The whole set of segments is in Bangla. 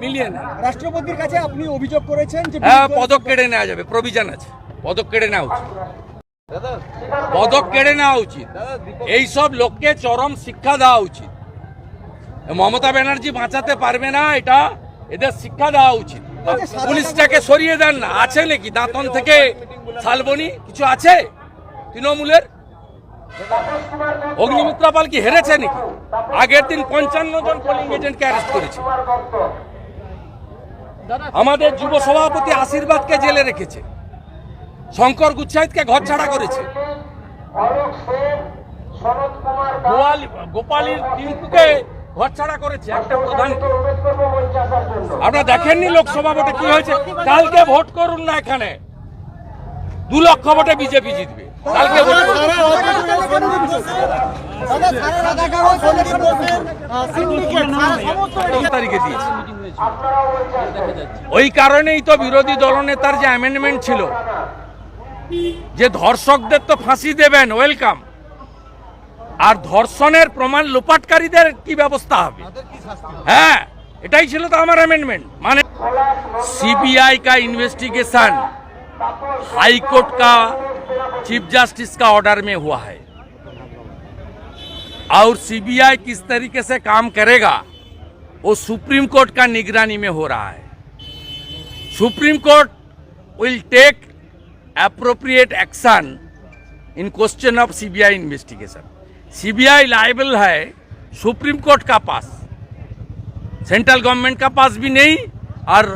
মিলিয়ে না রাষ্ট্রপতির কাছে আপনি অভিযোগ করেছেন যে হ্যাঁ পদক কেড়ে নেওয়া যাবে প্রভিজন আছে। পদক কেড়ে নেওয়া উচিত। পদক কেড়ে নেওয়া উচিত। এইসব লোককে চরম শিক্ষা দেওয়া উচিত। মমতা ব্যানার্জি বাঁচাতে পারবে না এটা এদের শিক্ষা দেওয়া উচিত। পুলিশটাকে সরিয়ে দেন না। আছে নাকি? দাঁতন থেকে শালবনি? কিছু আছে? তৃণমূলের? অগ্নিমিত্রা পাল কি হেরেছে নাকি? আগের দিন পঞ্চান্ন জন পোলিং এজেন্টকে অ্যারেস্ট করেছে। আমাদের যুব সভাপতি আশীর্বাদকে জেলে রেখেছে। শঙ্কর গুচ্ছাইতকে ঘর ছাড়া করেছে। গোপালীর টিঙ্কুকে ঘর ছাড়া করেছে একটা প্রধানকে আপনারা দেখেননি লোকসভা ভোটে কি হয়েছে? কালকে ভোট করুন না এখানে। দু লক্ষ ভোটে বিজেপি জিতবে। কালকে ভোট ওই কারণেই তো বিরোধী দলনেতার যে অ্যামেন্ডমেন্ট ছিল যে ধর্ষকদের তো ফাঁসি দেবেন ওয়েলকাম আর ধর্ষণের প্রমাণ লোপাটকারীদের কি ব্যবস্থা হবে? হ্যাঁ এটাই ছিল তো আমার অ্যামেন্ডমেন্ট মানে সিবিআই কা ইনভেস্টিগেশন হাইকোর্ট কা চিফ জাস্টিস কা অর্ডার মে হুয়া হয়। और सीबीआई किस तरीके से काम करेगा वो सुप्रीम कोर्ट का निगरानी में हो रहा है। Supreme Court will take appropriate action in question of CBI investigation CBI liable है सुप्रीम कोर्ट का पास। सेंट्रल गवर्नमेंट का पास भी नहीं और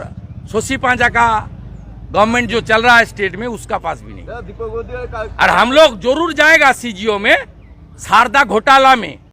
सोसी पांजा का गवर्नमेंट जो चल रहा है स्टेट में उसका पास भी नहीं। और हम लोग ज़रूर जाएगा सीजीओ में शारदा घोटाला में